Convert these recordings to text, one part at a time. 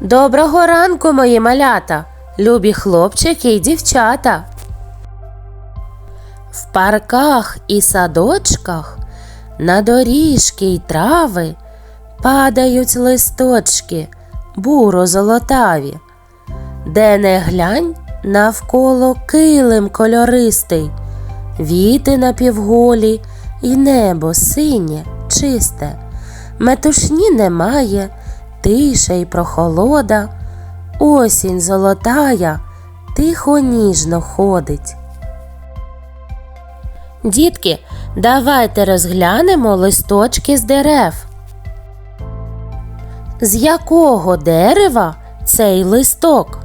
Доброго ранку, мої малята, любі хлопчики і дівчата. В парках і садочках на доріжки й трави падають листочки буро золотаві. Де не глянь, навколо килим кольористий, віти напівголі і небо синє, чисте. Метушні немає, тиша й прохолода, осінь золотая, тихо ніжно ходить. Дітки, давайте розглянемо листочки з дерев. З якого дерева цей листок?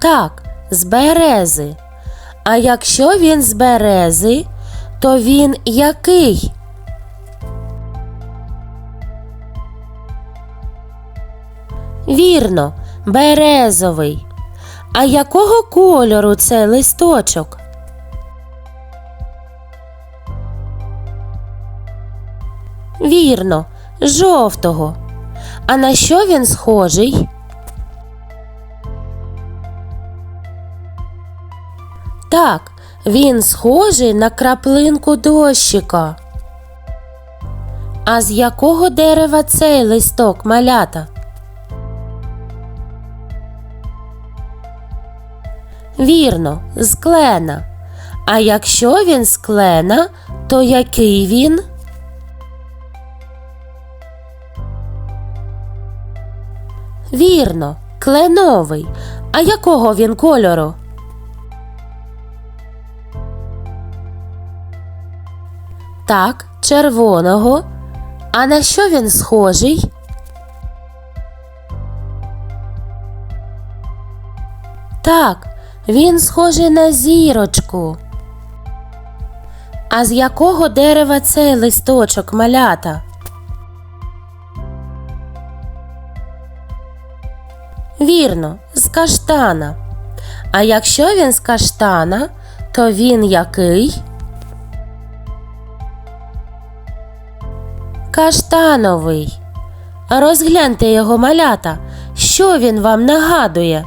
Так, з берези. А якщо він з берези, то він який? Вірно, березовий. А якого кольору цей листочок? Вірно, жовтого. А на що він схожий? Так, він схожий на краплинку дощика. А з якого дерева цей листок малята? Вірно, з клена. А якщо він з клена, то який він? Вірно, кленовий. А якого він кольору? Так, червоного. А на що він схожий? Так, він схожий на зірочку. А з якого дерева цей листочок малята? Вірно, з каштана. А якщо він з каштана, то він який? Каштановий. Розгляньте його малята. Що він вам нагадує?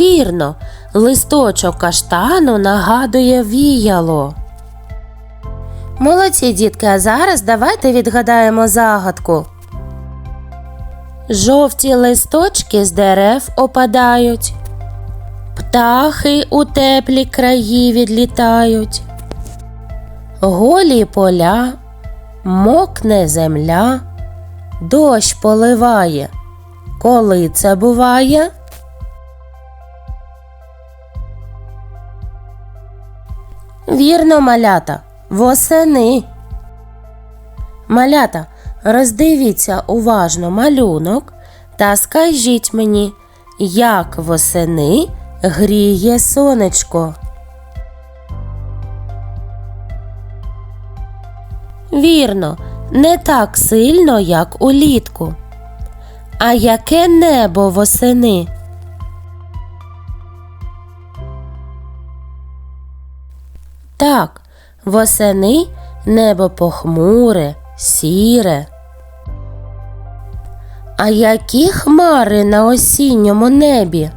Вірно, листочок каштану нагадує віяло. Молодці, дітки, а зараз давайте відгадаємо загадку. Жовті листочки з дерев опадають. Птахи у теплі краї відлітають. Голі поля, мокне земля, дощ поливає. Коли це буває? Вірно, малята, восени. Малята, роздивіться уважно малюнок та скажіть мені, як восени гріє сонечко. Вірно, не так сильно, як улітку. А яке небо восени? Так, восени небо похмуре, сіре. А які хмари на осінньому небі?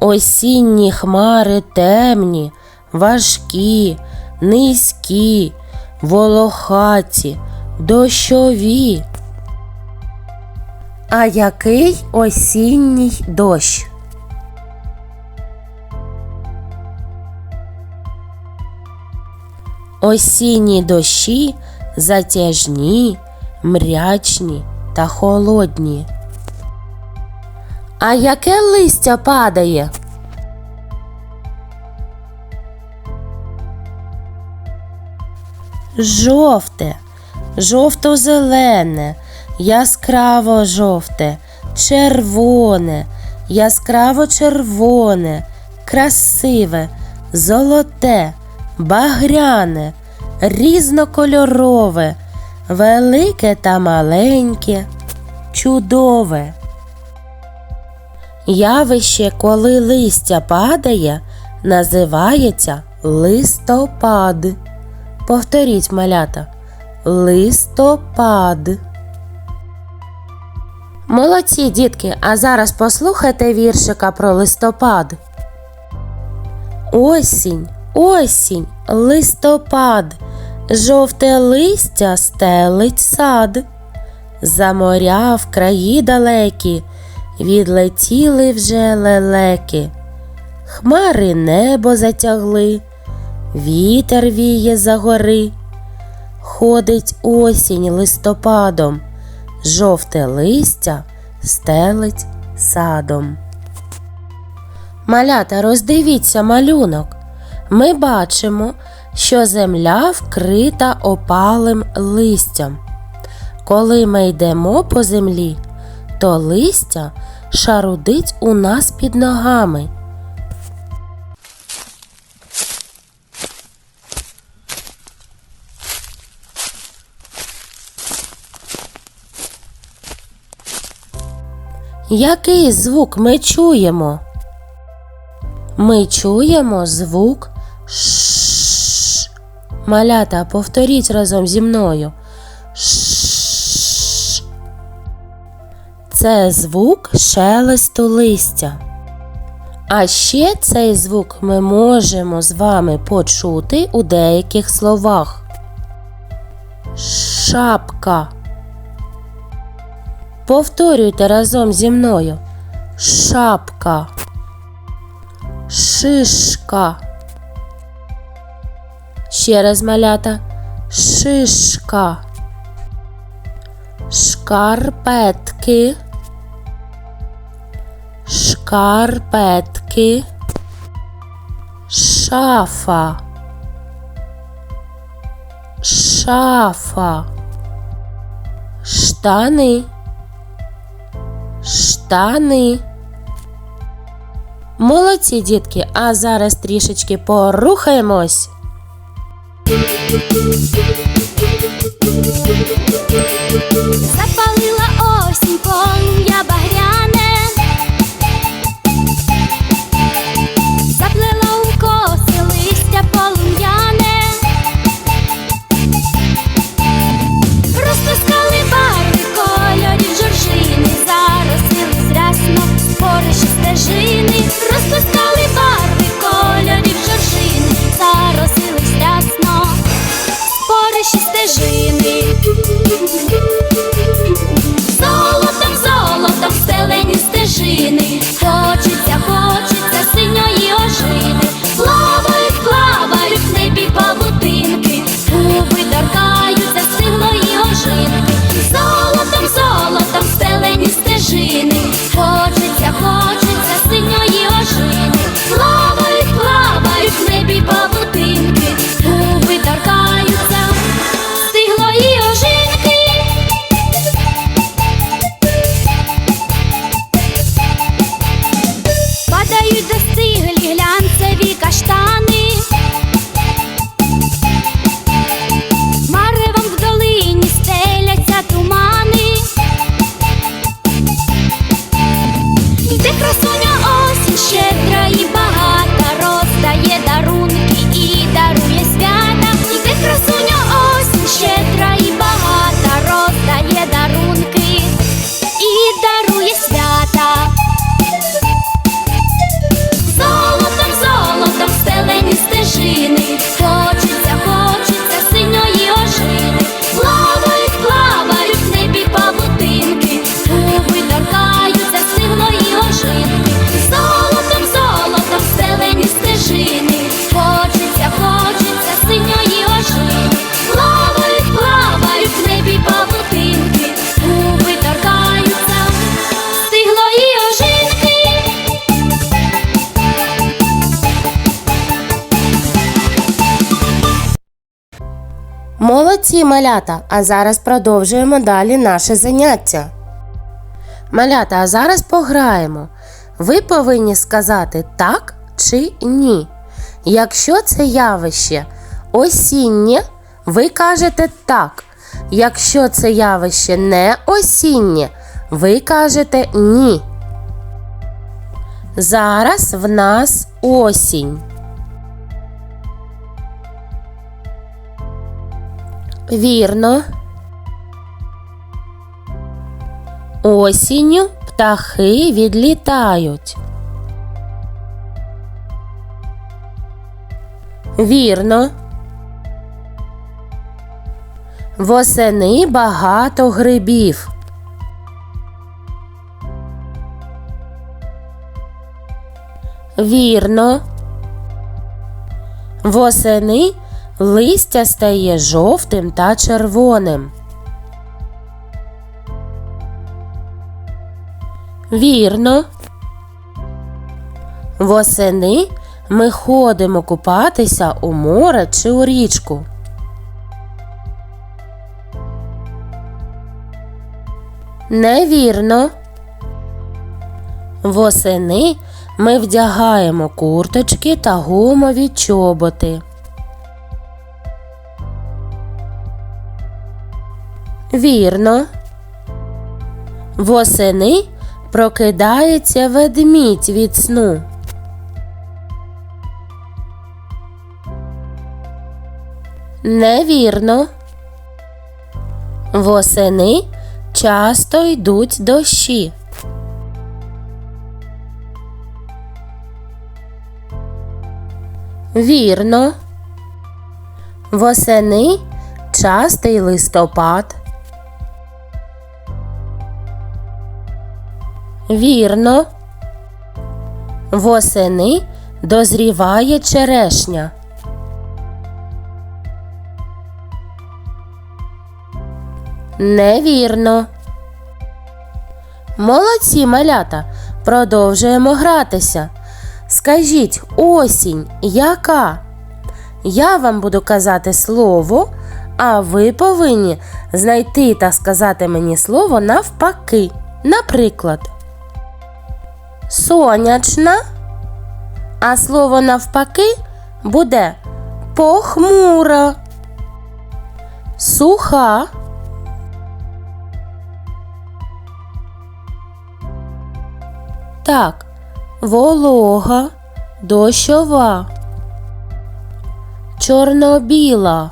Осінні хмари темні, важкі, низькі, волохаті, дощові. А який осінній дощ? Осінні дощі затяжні, мрячні та холодні. А яке листя падає? Жовте, жовто-зелене, яскраво жовте, червоне, яскраво червоне, красиве, золоте, багряне, різнокольорове, велике та маленьке, чудове. Явище, коли листя падає, називається листопад. Повторіть малята. Листопад. Молодці, дітки, а зараз послухайте віршика про листопад. Осінь, осінь, листопад, жовте листя стелить сад. За моря в краї далекі відлетіли вже лелеки. Хмари небо затягли, вітер віє за гори. Ходить осінь листопадом, жовте листя стелить садом. Малята, роздивіться малюнок. Ми бачимо, що земля вкрита опалим листям. Коли ми йдемо по землі, то листя шарудить у нас під ногами. Який звук ми чуємо? Ми чуємо звук. Малята, повторіть разом зі мною. Ш. Це звук шелесту листя. А ще цей звук ми можемо з вами почути у деяких словах. Шапка. Повторюйте разом зі мною. Шапка. Шишка. Ще раз малята. Шишка. Шкарпетки. Шкарпетки. Шафа. Шафа. Штани. Штани. Молодці, дітки, а зараз трішечки порухаємось. Zapal Молодці малята, а зараз продовжуємо далі наше заняття. Малята, а зараз пограємо. Ви повинні сказати так чи ні. Якщо це явище осіннє, ви кажете так. Якщо це явище не осіннє, ви кажете ні. Зараз в нас осінь. Вірно. Осінню птахи відлітають. Вірно. Восени багато грибів. Вірно. Восени листя стає жовтим та червоним. Вірно. Восени ми ходимо купатися у море чи у річку. Невірно. Восени ми вдягаємо курточки та гумові чоботи. Вірно. Восени прокидається ведмідь від сну. Невірно. Восени часто йдуть дощі. Вірно. Восени частий листопад. Вірно. Восени дозріває черешня. Невірно. Молодці малята. Продовжуємо гратися. Скажіть, осінь яка? Я вам буду казати слово, а ви повинні знайти та сказати мені слово навпаки. Наприклад, сонячна, а слово навпаки буде похмура, суха. Так, волога, дощова, чорно-біла.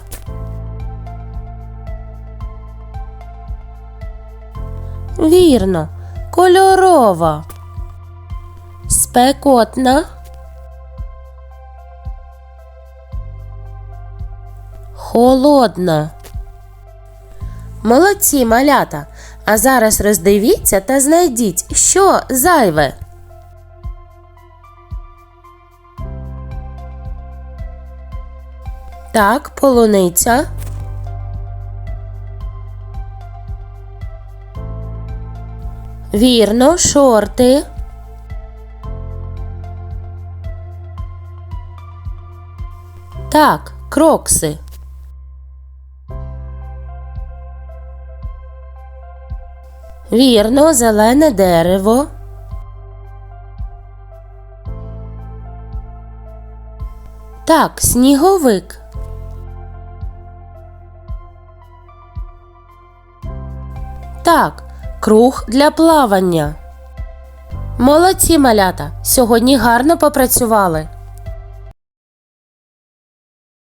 Вірно, кольорова, спекотна, холодна. Молодці малята. А зараз роздивіться та знайдіть, що зайве. Так, полуниця. Вірно, шорти. Так, крокси. Вірно, зелене дерево. Так, сніговик. Так, круг для плавання. Молодці малята. Сьогодні гарно попрацювали.